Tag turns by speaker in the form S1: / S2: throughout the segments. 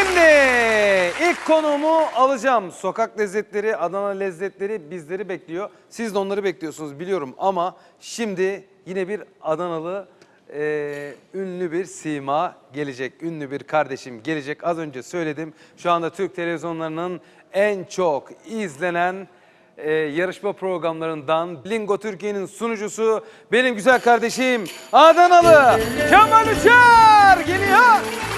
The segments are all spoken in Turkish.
S1: Şimdi ilk konuğumu alacağım. Sokak lezzetleri, Adana lezzetleri bizleri bekliyor. Siz de onları bekliyorsunuz biliyorum ama şimdi yine bir Adanalı e, ünlü bir sima gelecek. Ünlü bir kardeşim gelecek. Az önce söyledim. Şu anda Türk televizyonlarının en çok izlenen e, yarışma programlarından Lingo Türkiye'nin sunucusu benim güzel kardeşim Adanalı Kemal Uçar geliyor.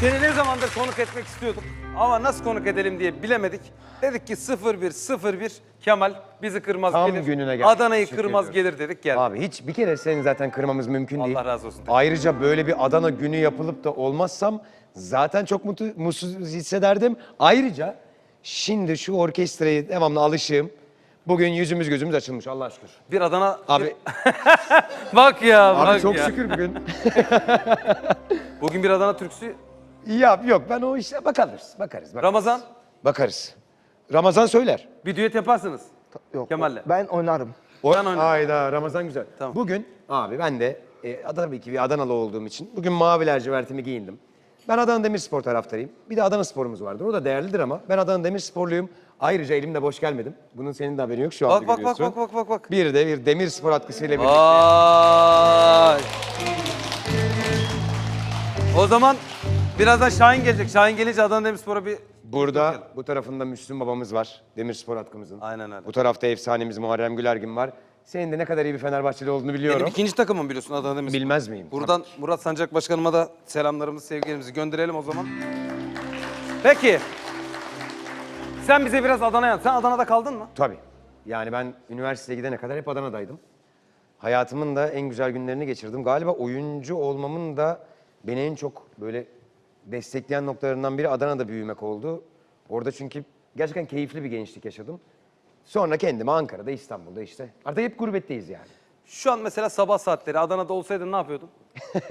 S1: Seni ne zamandır konuk etmek istiyorduk ama nasıl konuk edelim diye bilemedik. Dedik ki 0101 Kemal bizi kırmaz
S2: Tam
S1: gelir.
S2: gününe geldi.
S1: Adana'yı
S2: Teşekkür
S1: kırmaz
S2: ediyoruz.
S1: gelir dedik geldi.
S2: Abi hiç bir kere seni zaten kırmamız mümkün değil.
S1: Allah razı olsun.
S2: Ayrıca böyle bir Adana günü yapılıp da olmazsam zaten çok mutlu, mutsuz hissederdim. Ayrıca şimdi şu orkestraya devamlı alışığım. Bugün yüzümüz gözümüz açılmış Allah şükür.
S1: Bir Adana...
S2: Abi,
S1: Bak ya
S2: abi
S1: bak
S2: çok
S1: ya.
S2: şükür bugün.
S1: Bugün bir Adana türküsü.
S2: Ya yok ben o işe bakarız. Bakarız. bakarız.
S1: Ramazan
S2: Bakarız. Ramazan söyler.
S1: bir düet yaparsınız.
S3: Yok.
S1: Kemal'le.
S3: Ben oynarım.
S2: O,
S1: Ben oynarım.
S2: Hayda Ramazan güzel.
S1: Tamam.
S2: Bugün abi ben de e, Adana tabii ki bir Adanalı olduğum için bugün mavi lacivertimi giyindim. Ben Adana Demirspor taraftarıyım. Bir de Adana sporumuz vardır. O da değerlidir ama ben Adana Demirsporluyum. Ayrıca elimde boş gelmedim. Bunun senin de haberin yok şu anda
S1: Bak bak bak
S2: görüyorsun.
S1: bak bak bak bak.
S2: Bir de bir Demirspor atkısıyla birlikte.
S1: Vay. O zaman birazdan Şahin gelecek. Şahin gelince Adana Demirspor'a bir
S2: Burada bu tarafında Müslüm babamız var. Demirspor atkımızın.
S1: Aynen öyle.
S2: Bu tarafta efsanemiz Muharrem Gülergin var. Senin de ne kadar iyi bir Fenerbahçeli olduğunu biliyorum.
S1: benim ikinci takımım biliyorsun Adana Demirspor.
S2: Bilmez miyim?
S1: Buradan Murat Sancak Başkanıma da selamlarımızı, sevgilerimizi gönderelim o zaman. Peki. Sen bize biraz anlat. Sen Adana'da kaldın mı?
S2: Tabii. Yani ben üniversiteye gidene kadar hep Adana'daydım. Hayatımın da en güzel günlerini geçirdim. Galiba oyuncu olmamın da beni en çok böyle destekleyen noktalarından biri Adana'da büyümek oldu. Orada çünkü gerçekten keyifli bir gençlik yaşadım. Sonra kendimi Ankara'da, İstanbul'da işte. Artık hep gurbetteyiz yani.
S1: Şu an mesela sabah saatleri Adana'da olsaydın ne yapıyordun?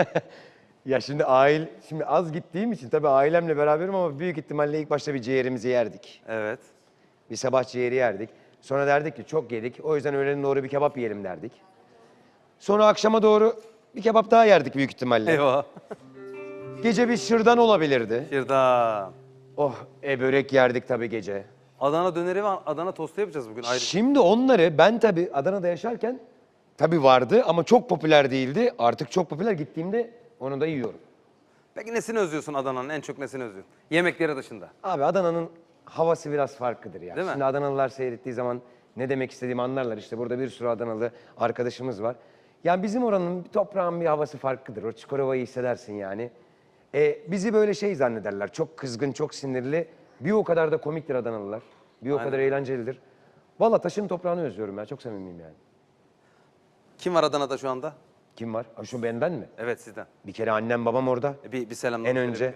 S2: Ya şimdi aile, şimdi az gittiğim için tabii ailemle beraberim ama büyük ihtimalle ilk başta bir ciğerimizi yerdik.
S1: Evet.
S2: Bir sabah ciğeri yerdik. Sonra derdik ki çok yedik. O yüzden öğlene doğru bir kebap yiyelim derdik. Sonra akşama doğru bir kebap daha yerdik büyük ihtimalle.
S1: Eyvah.
S2: Gece bir şırdan olabilirdi.
S1: Şırdan.
S2: Oh, e börek yerdik tabii gece.
S1: Adana döneri ve Adana tostu yapacağız bugün ayrı.
S2: Şimdi onları ben tabii Adana'da yaşarken tabii vardı ama çok popüler değildi. Artık çok popüler gittiğimde onu da yiyorum.
S1: Peki nesini özlüyorsun Adana'nın? En çok nesini özlüyorsun? Yemekleri dışında.
S2: Abi Adana'nın havası biraz farklıdır ya.
S1: Değil mi?
S2: Şimdi Adanalılar seyrettiği zaman ne demek istediğimi anlarlar. İşte burada bir sürü Adanalı arkadaşımız var. Yani bizim oranın bir toprağın bir havası farklıdır. O Çukurova'yı hissedersin yani. E, bizi böyle şey zannederler. Çok kızgın, çok sinirli. Bir o kadar da komiktir Adanalılar. Bir o
S1: Aynen.
S2: kadar eğlencelidir. Valla taşın toprağını özlüyorum ya. Çok samimiyim yani.
S1: Kim var Adana'da şu anda?
S2: Kim var? Ha, şu benden mi?
S1: Evet sizden.
S2: Bir kere annem babam orada.
S1: E, Bir, bir selamlar
S2: En önce.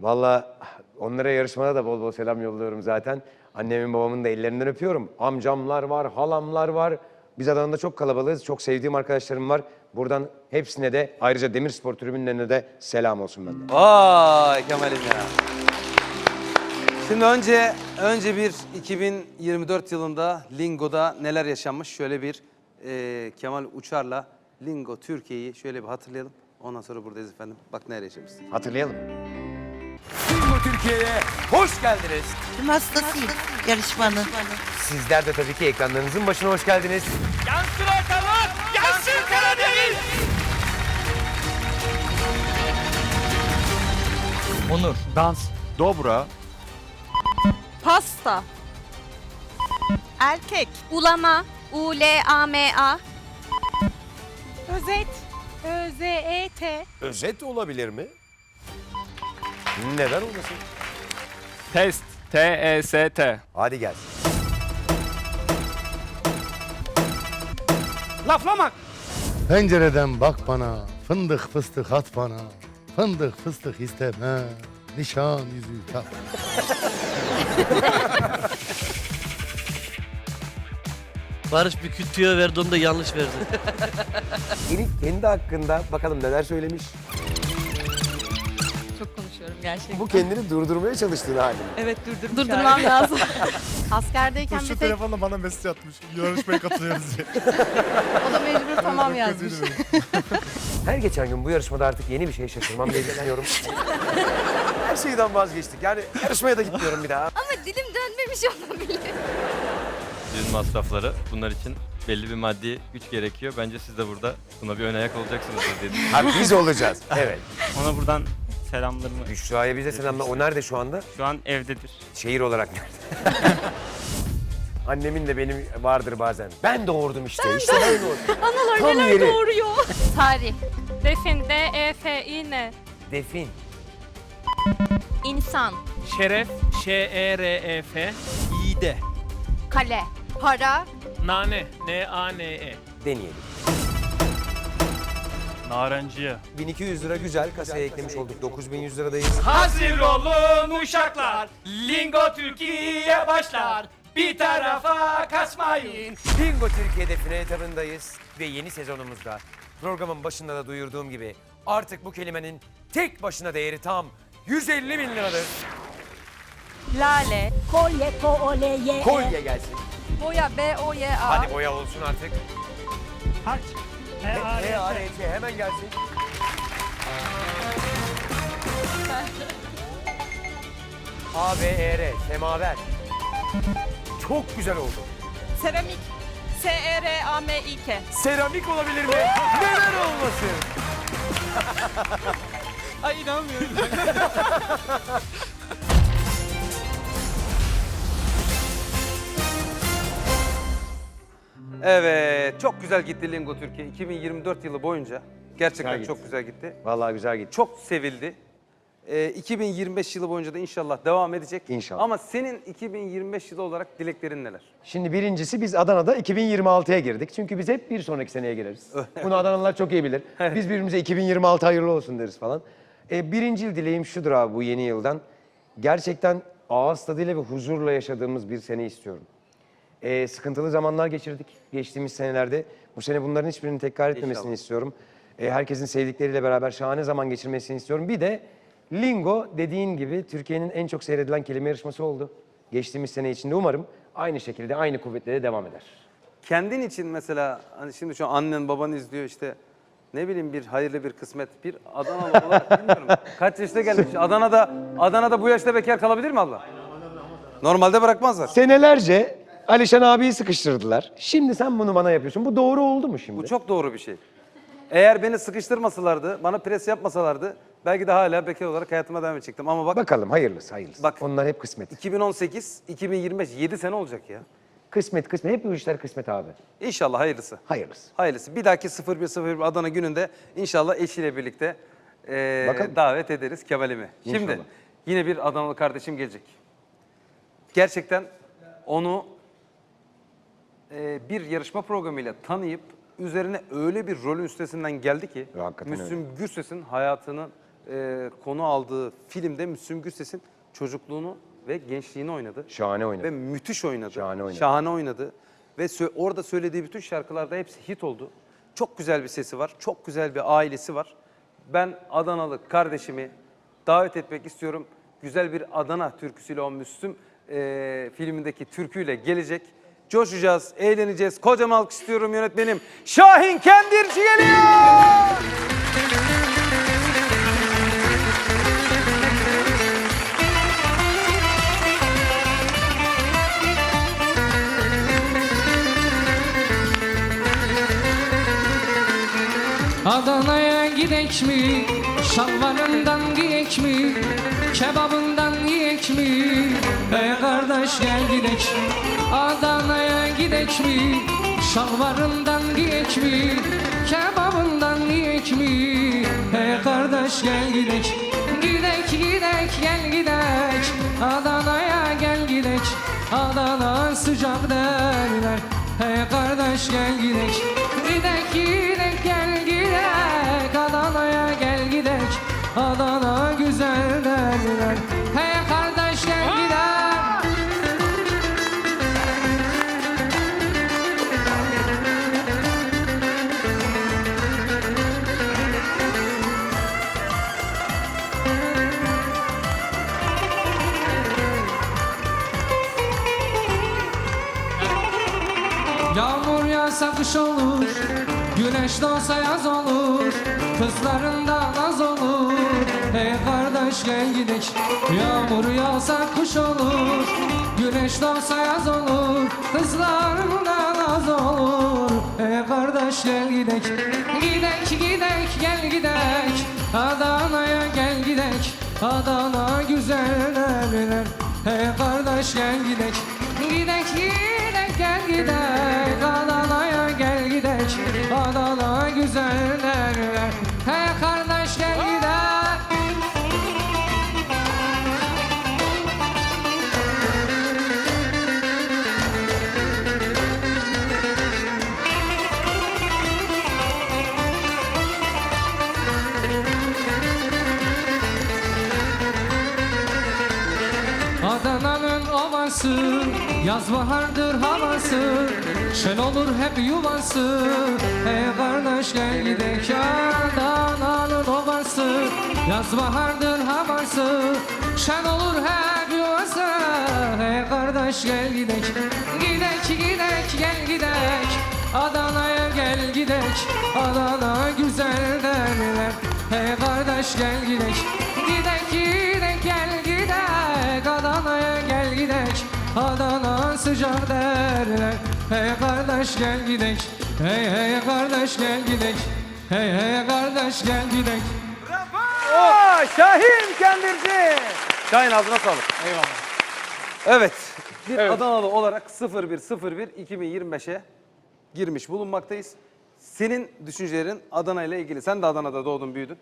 S2: Valla onlara yarışmada da bol bol selam yolluyorum zaten. Annemin babamın da ellerinden öpüyorum. Amcamlar var, halamlar var. Biz Adana'da çok kalabalığız. Çok sevdiğim arkadaşlarım var. Buradan hepsine de ayrıca Demirspor tribünlerine de selam olsun benden.
S1: Vay Kemal'im ya. Şimdi önce önce bir 2024 yılında Lingo'da neler yaşanmış şöyle bir e, Kemal Uçar'la Lingo Türkiye'yi şöyle bir hatırlayalım. Ondan sonra buradayız efendim. Bak neler yaşamışız.
S2: Hatırlayalım.
S4: Türkiye'ye hoş geldiniz.
S5: Tüm hastasıyım yarışmanın.
S2: Sizler de tabii ki ekranlarınızın başına hoş geldiniz.
S4: Yansın ortalık, yansın Karadeniz.
S6: Onur, dans,
S4: Dobra,
S7: Pasta. Erkek. Ulama. U-L-A-M-A. Özet. Ö-Z-E-T.
S4: özet olabilir mi?
S2: Neden olmasın?
S6: test, T-E-S-T.
S2: Hadi gelsin.
S1: Laflamak.
S8: Pencereden bak bana, fındık fıstık at bana. Fındık fıstık isteme, nişan yüzüğü tak.
S9: Barış bir kütüye verdi onu da yanlış verdi.
S2: Elif kendi hakkında bakalım neler söylemiş.
S3: Çalışıyorum gerçekten.
S2: Bu kendini durdurmaya çalıştığın halin.
S3: Evet durdurmuş Durdurmam lazım.
S7: Askerdeyken bir tek
S8: telefonla bana mesaj atmış. Yarışmaya katılıyoruz diye.
S3: o da mecbur tamam yazmış.
S2: Her geçen gün bu yarışmada artık yeni bir şey şaşırmam bekleniyorum. Her şeyden vazgeçtik. Yani yarışmaya da gitmiyorum bir daha.
S7: ama dilim dönmemiş olabilir.
S6: Düğün masrafları bunlar için belli bir maddi güç gerekiyor. Bence siz de burada buna bir ön ayak olacaksınız diye
S2: Abi biz olacağız. Evet.
S6: Ona buradan selamlarımı.
S2: Büşra'ya bize selamlar. O nerede şu anda?
S6: Şu an evdedir.
S2: Şehir olarak nerede? Annemin de benim vardır bazen. Ben doğurdum işte. işte ben doğurdum.
S7: Analar
S2: Tam
S7: neler
S2: yeri.
S7: doğuruyor. Tarih. Defin. D-E-F-İ-N.
S2: Defin.
S7: İnsan.
S9: Şeref, Ş-E-R-E-F, İğde,
S7: Kale. Para.
S9: Nane, N-A-N-E,
S2: Deneyelim.
S6: Narenciye.
S2: 1200 lira güzel. Kasaya eklemiş olduk. 9100 liradayız.
S9: Hazır olun uşaklar, Lingo Türkiye başlar. Bir tarafa kaçmayın.
S2: Bingo Türkiye'de final etabındayız ve yeni sezonumuzda programın başında da duyurduğum gibi artık bu kelimenin tek başına değeri tam 150 bin liradır.
S7: Lale.
S3: Kolye, K-O-L-Y-E,
S2: Kolye gelsin.
S3: Boya, B-O-Y-A,
S2: Hadi boya olsun artık.
S9: Harç,
S2: H-A-R-Ç hemen gelsin. A-B-E-R, semaver. Çok güzel oldu.
S3: Seramik, S-E-R-A-M-İ-K.
S2: Seramik olabilir mi? Neden olmasın?
S9: Ay inanmıyorum.
S1: Evet, çok güzel gitti Lingo Türkiye 2024 yılı boyunca. Gerçekten
S2: Güzel gitti.
S1: çok güzel gitti.
S2: Vallahi güzel gitti.
S1: Çok sevildi. Ee, 2025 yılı boyunca da inşallah devam edecek.
S2: İnşallah.
S1: Ama senin 2025 yılı olarak dileklerin neler?
S2: Şimdi birincisi biz Adana'da 2026'ya girdik. Çünkü biz hep bir sonraki seneye gireriz. Bunu Adanalılar çok iyi bilir. Biz birbirimize 2026 hayırlı olsun deriz falan. E, birincil dileğim şudur abi bu yeni yıldan. Gerçekten ağız tadıyla ve huzurla yaşadığımız bir sene istiyorum. E, sıkıntılı zamanlar geçirdik geçtiğimiz senelerde. Bu sene bunların hiçbirini tekrar etmemesini
S1: İnşallah.
S2: istiyorum. E, herkesin sevdikleriyle beraber şahane zaman geçirmesini istiyorum. Bir de Lingo dediğin gibi Türkiye'nin en çok seyredilen kelime yarışması oldu. Geçtiğimiz sene içinde umarım aynı şekilde aynı kuvvetle de devam eder.
S1: Kendin için mesela hani şimdi şu an annen baban izliyor işte ne bileyim bir hayırlı bir kısmet bir Adanalı olarak bilmiyorum. Kaç yaşta gelmiş? Adana'da Adana'da bu yaşta bekar kalabilir mi abla? Normalde bırakmazlar.
S2: Senelerce Alişan abiyi sıkıştırdılar. Şimdi sen bunu bana yapıyorsun. Bu doğru oldu mu şimdi?
S1: Bu çok doğru bir şey. Eğer beni sıkıştırmasalardı, bana pres yapmasalardı belki de hala bekar olarak hayatıma devam edecektim. Ama bak
S2: Bakalım hayırlısı hayırlısı.
S1: Bak.
S2: Onlar hep kısmet.
S1: 2018, 2025 7 sene olacak ya.
S2: Kısmet kısmet. Hep bu işler kısmet abi.
S1: İnşallah hayırlısı.
S2: Hayırlısı.
S1: Hayırlısı. Bir dahaki 0101 Adana gününde inşallah eşiyle birlikte eee,
S2: Bakalım.
S1: davet ederiz Kemal'imi. Şimdi
S2: İnşallah.
S1: yine bir Adanalı kardeşim gelecek. Gerçekten onu eee, bir yarışma programıyla tanıyıp üzerine öyle bir rolün üstesinden geldi ki
S2: Ya, hakikaten
S1: Müslüm Gürses'in hayatını eee, konu aldığı filmde Müslüm Gürses'in çocukluğunu ve gençliğini oynadı.
S2: Şahane oynadı.
S1: Ve müthiş oynadı.
S2: Şahane oynadı.
S1: Şahane oynadı. Ve sö- orada söylediği bütün şarkılarda hepsi hit oldu. Çok güzel bir sesi var. Çok güzel bir ailesi var. Ben Adanalı kardeşimi davet etmek istiyorum. Güzel bir Adana türküsüyle o Müslüm eee, filmindeki türküyle gelecek. Coşacağız, eğleneceğiz. Kocaman alkış istiyorum yönetmenim. Şahin Kendirci geliyor!
S3: Adana'ya gidek mi? Şalvarından giyek mi? Kebabından yiyek mi? Ey kardeş gel gidek Adana'ya gidek mi? Şalvarından giyek mi? Kebabından yiyek mi? Ey kardeş gel gidek Gidek gidek gel gidek Adana'ya gel gidek Adana sıcak derler. Hey kardeş gel gidek Gidek gidek gel gidek Adana'ya gel gidek Adana kış olur Güneş doğsa yaz olur Kızlarında naz olur. Hey kardeş gel gidek Yağmur yağsa kış olur Güneş doğsa yaz olur Kızlarında naz olur. Hey kardeş gel gidek Gidek gidek gel gidek Adana'ya gel gidek Adana güzel evler. Hey kardeş gel gidek Gidek gidek Adana güzel evler Hey kardeş gel gidek Adana'nın ovası Yaz bahardır havası Şen olur hep yuvası. Hey kardeş gel gidek Adana'nın ovası. Yaz bahardır havası Şen olur hep yuvası. Hey kardeş gel gidek Gidek gidek gel gidek. Adana'ya gel gidek Adana güzel derler. Hey kardeş gel Gidek sıcak derler Hey kardeş gel gidek Hey hey kardeş gel gidek Hey hey kardeş gel gidek
S1: Oo, Şahin Kendirci. Şahin ağzına sağlık.
S3: Eyvallah.
S1: Evet. Bir
S3: Evet.
S1: Adanalı olarak 0101 2025'e girmiş bulunmaktayız. Senin düşüncelerin Adana ile ilgili. Sen de Adana'da doğdun, büyüdün.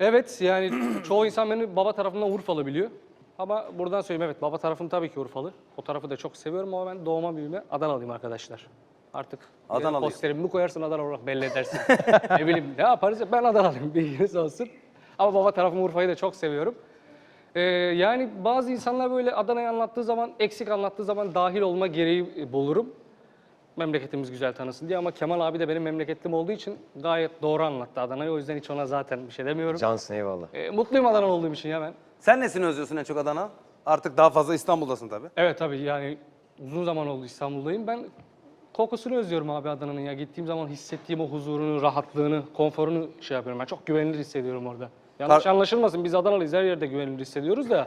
S10: Evet yani çoğu insan beni baba tarafından Urfalı biliyor. Ama buradan söyleyeyim evet baba tarafım tabii ki Urfalı. O tarafı da çok seviyorum ama ben doğma büyüme Adanalıyım arkadaşlar. Artık
S1: Adanalıyım.
S10: Posterimi koyarsın Adana olarak belli edersin. ne bileyim ne yaparız ben Adanalıyım bilginiz olsun. Ama baba tarafım Urfa'yı da çok seviyorum. Ee, yani bazı insanlar böyle Adana'yı anlattığı zaman, eksik anlattığı zaman dahil olma gereği bulurum. Memleketimiz güzel tanısın diye ama Kemal abi de benim memleketlim olduğu için gayet doğru anlattı Adana'yı. O yüzden hiç ona zaten bir şey demiyorum.
S2: Cansın eyvallah.
S10: Ee, mutluyum Adana olduğum için ya ben.
S1: Sen nesini özlüyorsun en çok Adana? Artık daha fazla İstanbul'dasın tabii.
S10: Evet tabii yani uzun zaman oldu İstanbul'dayım. Ben kokusunu özlüyorum abi Adana'nın ya. Gittiğim zaman hissettiğim o huzurunu, rahatlığını, konforunu şey yapıyorum. Ben çok güvenilir hissediyorum orada. Yanlış anlaşılmasın biz Adanalıyız her yerde güvenilir hissediyoruz da.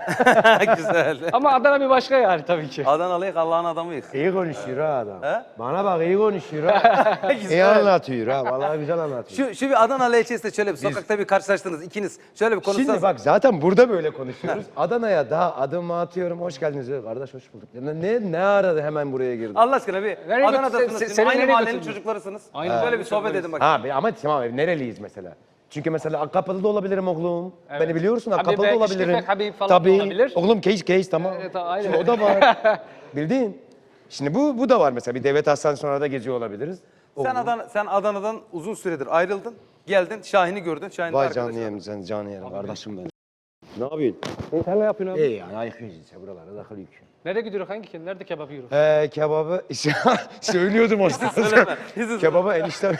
S1: Güzel.
S10: Ama Adana bir başka yani tabii ki.
S1: Adanalıyık, Allah'ın adamıyız.
S2: İyi konuşuyor ha adam.
S1: He?
S2: Bana bak iyi konuşuyor ha. iyi anlatıyor ha. Vallahi güzel anlatıyor.
S1: Şu, şu bir Adana LHS'de şöyle bir sokakta bir karşılaştınız ikiniz. Şöyle bir konuşsanız.
S2: Şimdi bak zaten burada böyle konuşuyoruz. Adana'ya daha adım atıyorum. Hoş geldiniz. diyor. Kardeş hoş bulduk. Ne ne aradı hemen buraya girdi.
S1: Allah aşkına bir
S10: Nereye
S1: Adana'dasınız.
S10: götür-
S1: siz,
S10: seni
S1: aynı
S10: nereye
S1: mahallenin çocuklarısınız.
S10: Aynı
S1: Şöyle bir sohbet edin bak.
S2: Ha be- ama tamam nereliyiz mesela? Çünkü mesela Akkapalı da olabilirim oğlum. Beni biliyorsun Akkapalı da olabilirim.
S10: Habib falan
S2: Tabii.
S10: olabilir.
S2: Oğlum case case tamam.
S10: Evet, aynen.
S2: Şimdi o da var. Bildin. Şimdi bu bu da var mesela bir devlet hastanesinde sonra da geziyor olabiliriz.
S1: Sen, Adana, sen Adana'dan uzun süredir ayrıldın. Geldin Şahin'i gördün. Şahin
S2: Vay canlı yerim sen canlı yerim kardeşim benim. Ne yapıyorsun?
S10: Sen ne yapıyorsun abi?
S2: İyi yani ayıkıyoruz işte buralara takılıyor.
S10: Nereye gidiyoruz hangi Nerede kebap yiyoruz?
S2: Ee, kebabı söylüyordum aslında. Kebabı eniştem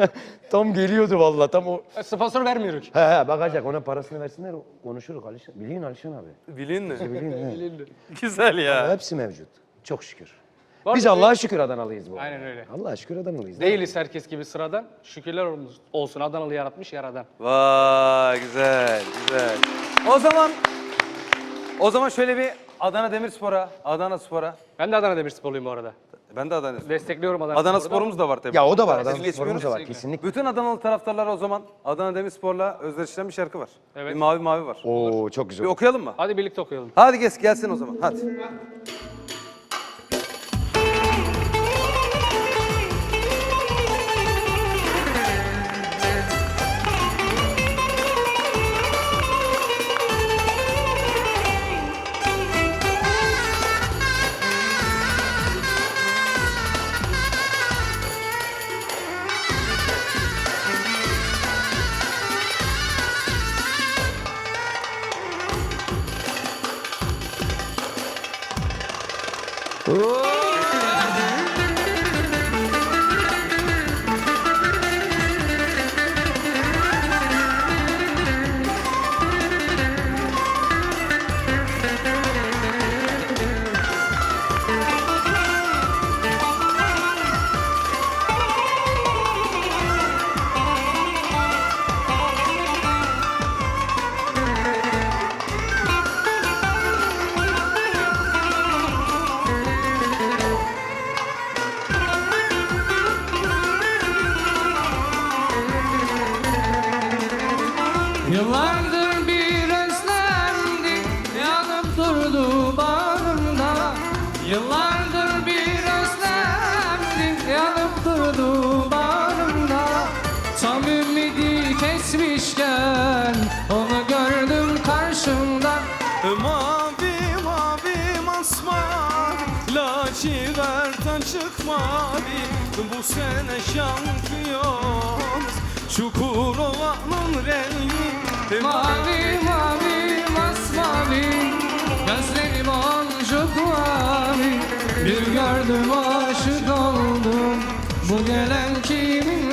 S2: tam geliyordu vallahi tam o.
S10: E, Sponsor vermiyoruz.
S2: He he bakacak ona parasını versinler konuşuruz Alişan. Biliyorsun Alişan abi.
S1: Bilin mi?
S2: Biliyorsun he.
S1: Güzel ya.
S2: Hepsi mevcut. Çok şükür.
S10: Var
S2: Biz
S10: mı?
S2: Allah'a şükür Adanalıyız bu. arada.
S10: Aynen öyle.
S2: Allah'a şükür Adanalıyız.
S10: Değiliz herkes gibi sıradan. Şükürler olsun Adanalı yaratmış yaradan.
S1: Vay güzel güzel. O zaman o zaman şöyle bir Adana Demirspor'a, Adana Spor'a.
S10: Ben de Adana Demirsporluyum bu arada.
S1: Ben de Adana Spor.
S10: Destekliyorum Adana,
S1: Adana
S10: Spor'u da.
S1: Spor'umuz da var tabii.
S2: Ya o da var. Adana
S1: geçmiyoruz.
S2: sporumuz da var
S10: kesinlikle.
S2: kesinlikle.
S1: Bütün Adanalı taraftarlara o zaman Adana Demirspor'la özdeşleşen bir şarkı var.
S10: Evet.
S1: Bir mavi mavi var.
S2: Oo çok güzel.
S1: Bir okuyalım mı?
S10: Hadi birlikte okuyalım.
S1: Hadi gel, gelsin o zaman. Hadi. Oh! Lacivert açık mavi Bu sene şampiyonuz. Çukurova'nın rengi.
S3: Mavi mavi masmavi. Gözlerim boncuk mavi. Bir gördüm aşık oldum. Bu gelen kimin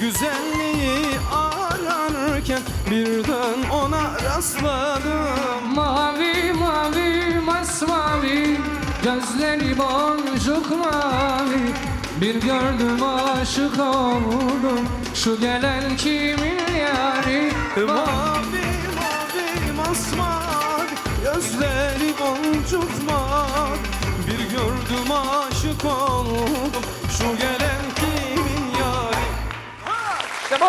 S1: Güzelliği ararken Birden ona rastladım.
S3: Mavi mavi masmavi Gözleri boncuk mavi. Bir gördüm aşık oldum. Şu gelen kimin yari?
S1: Mavi mavi masmavi Gözleri boncuk mavi. Bir gördüm aşık oldum. Şu gelen İşte bu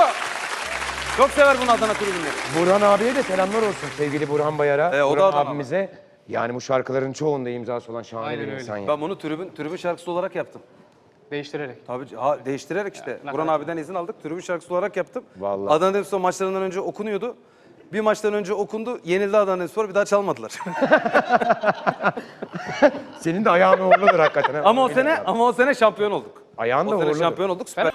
S1: Çok sever bunu Adana tribünleri
S2: Burhan abiye de selamlar olsun sevgili Burhan Bayar'a.
S1: E, o da
S2: Burhan
S1: Adana.
S2: abimize. Yani bu şarkıların çoğunda imzası olan şahane
S10: Aynen
S2: bir
S10: öyle.
S2: insan ya.
S1: Ben bunu tribün, tribün şarkısı olarak yaptım
S10: Değiştirerek.
S1: Tabii ha, değiştirerek işte.
S10: ne
S1: Burhan abiden izin aldık. Tribün şarkısı olarak yaptım.
S2: Vallahi.
S1: Adana Demirspor maçlarından önce okunuyordu. Bir maçtan önce okundu. Yenildi Adana Demirspor. Bir daha çalmadılar.
S2: Senin de ayağın uğurludur hakikaten. ha.
S1: ama o sene
S2: ya.
S1: ama o sene şampiyon olduk.
S2: Ayağın da
S1: O sene
S2: uğurludur.
S1: şampiyon olduk. Süper.